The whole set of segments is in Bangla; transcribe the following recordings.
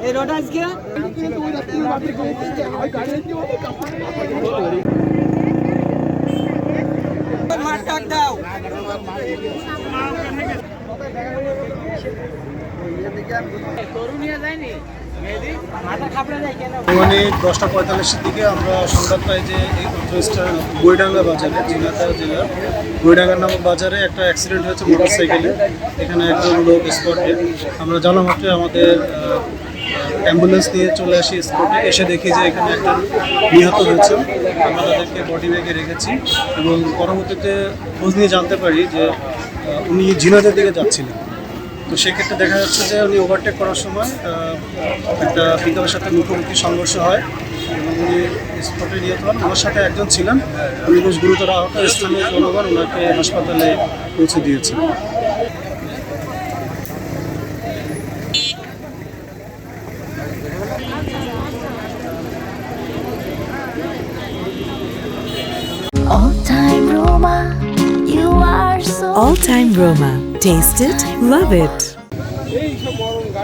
এই রোড আজকে? মাঠ দাও মানে দশটা পঁয়তাল্লিশের দিকে আমরা সংবাদ পাই যে এই উত্তরস্টার বইডাঙ্গা বাজারে ঝিনাইদহ জেলার বইডাঙ্গা নামক বাজারে একটা অ্যাক্সিডেন্ট হয়েছে মোটর সাইকেলে এখানে একজন লোক স্পটে আমরা জানা মাত্রই আমাদের অ্যাম্বুলেন্স নিয়ে চলে আসি স্পটে এসে দেখি যে এখানে একজন নিহত হয়েছে। আমরা তাদেরকে বডি ব্যাগে রেখেছি এবং পরবর্তীতে খোঁজ নিয়ে জানতে পারি যে উনি ঝিনাইদের দিকে যাচ্ছিলেন। তো সেক্ষেত্রে দেখা যাচ্ছে যে উনি ওভারটেক করার সময় একটা পিকআপের সাথে মুখোমুখি সংঘর্ষ হয়। এবং উনি স্পটে নিহত হন। ওনার সাথে একজন ছিলেন। উনি বেশ গুরুতর আহত। স্থানীয় জনগণ ওনাকে হাসপাতালে পৌঁছে দিয়েছে। All time Roma, you are so All time Roma. Taste it, love it.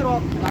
들어.